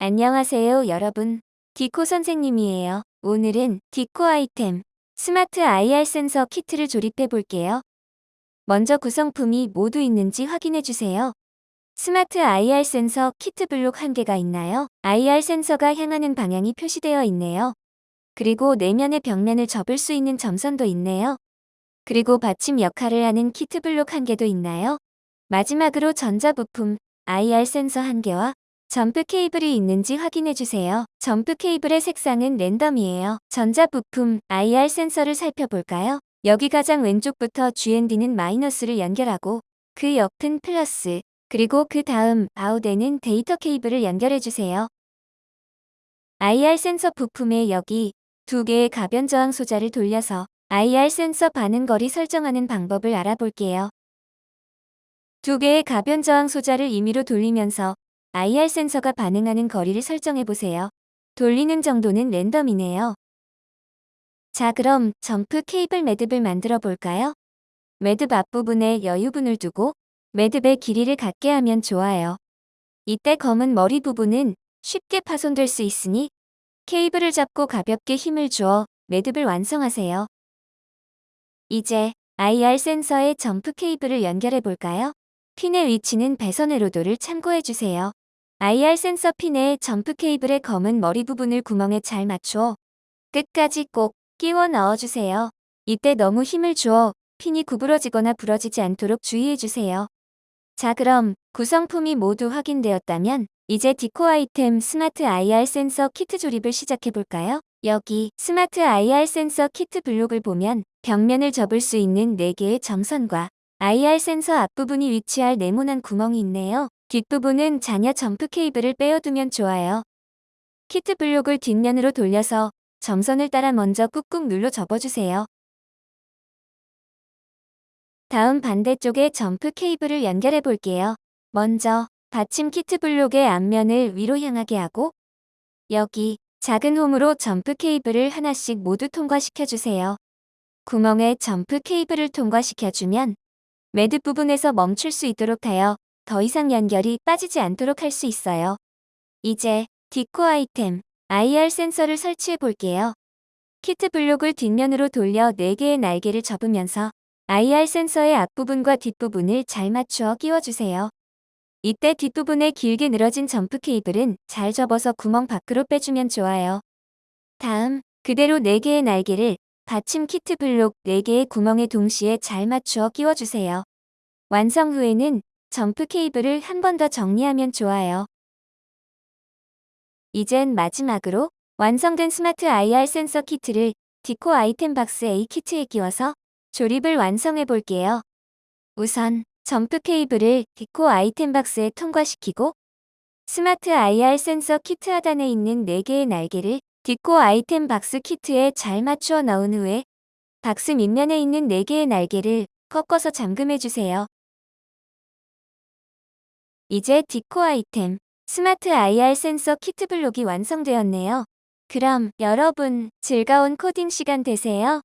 안녕하세요, 여러분. 디코 선생님이에요. 오늘은 디코 아이템 스마트 IR 센서 키트를 조립해 볼게요. 먼저 구성품이 모두 있는지 확인해 주세요. 스마트 IR 센서 키트 블록 1개가 있나요? IR 센서가 향하는 방향이 표시되어 있네요. 그리고 내면의 벽면을 접을 수 있는 점선도 있네요. 그리고 받침 역할을 하는 키트 블록 1개도 있나요? 마지막으로 전자부품 IR 센서 1개와 점프 케이블이 있는지 확인해 주세요. 점프 케이블의 색상은 랜덤이에요. 전자부품 IR 센서를 살펴볼까요? 여기 가장 왼쪽부터 GND는 마이너스를 연결하고 그 옆은 플러스 그리고 그 다음 아웃에는 데이터 케이블을 연결해 주세요. IR 센서 부품에 여기 두 개의 가변 저항 소자를 돌려서 IR 센서 반응 거리 설정하는 방법을 알아볼게요. 두 개의 가변 저항 소자를 임의로 돌리면서 IR 센서가 반응하는 거리를 설정해 보세요. 돌리는 정도는 랜덤이네요. 자 그럼 점프 케이블 매듭을 만들어 볼까요? 매듭 앞부분에 여유분을 두고 매듭의 길이를 갖게 하면 좋아요. 이때 검은 머리 부분은 쉽게 파손될 수 있으니 케이블을 잡고 가볍게 힘을 주어 매듭을 완성하세요. 이제 IR 센서에 점프 케이블을 연결해 볼까요? 핀의 위치는 배선의 로도를 참고해 주세요. IR 센서 핀에 점프 케이블의 검은 머리 부분을 구멍에 잘 맞추어 끝까지 꼭 끼워 넣어주세요. 이때 너무 힘을 주어 핀이 구부러지거나 부러지지 않도록 주의해 주세요. 자 그럼 구성품이 모두 확인되었다면 이제 디코 아이템 스마트 IR 센서 키트 조립을 시작해 볼까요? 여기 스마트 IR 센서 키트 블록을 보면 벽면을 접을 수 있는 4개의 점선과 IR 센서 앞부분이 위치할 네모난 구멍이 있네요. 뒷부분은 잔여 점프 케이블을 빼어두면 좋아요. 키트 블록을 뒷면으로 돌려서 점선을 따라 먼저 꾹꾹 눌러 접어주세요. 다음 반대쪽에 점프 케이블을 연결해 볼게요. 먼저 받침 키트 블록의 앞면을 위로 향하게 하고 여기 작은 홈으로 점프 케이블을 하나씩 모두 통과시켜 주세요. 구멍에 점프 케이블을 통과시켜주면 매듭 부분에서 멈출 수 있도록 하여 더 이상 연결이 빠지지 않도록 할 수 있어요. 이제 디코 아이템 IR 센서를 설치해 볼게요. 키트 블록을 뒷면으로 돌려 4개의 날개를 접으면서 IR 센서의 앞부분과 뒷부분을 잘 맞추어 끼워주세요. 이때 뒷부분에 길게 늘어진 점프 케이블은 잘 접어서 구멍 밖으로 빼주면 좋아요. 다음, 그대로 4개의 날개를 받침 키트 블록 4개의 구멍에 동시에 잘 맞추어 끼워주세요. 완성 후에는 점프 케이블을 한 번 더 정리하면 좋아요. 이젠 마지막으로 완성된 스마트 IR 센서 키트를 디코 아이템 박스 A 키트에 끼워서 조립을 완성해 볼게요. 우선 점프 케이블을 디코 아이템 박스에 통과시키고 스마트 IR 센서 키트 하단에 있는 4개의 날개를 디코 아이템 박스 키트에 잘 맞추어 넣은 후에 박스 밑면에 있는 4개의 날개를 꺾어서 잠금해 주세요. 이제 디코 아이템 스마트 IR 센서 키트 블록이 완성되었네요. 그럼 여러분 즐거운 코딩 시간 되세요.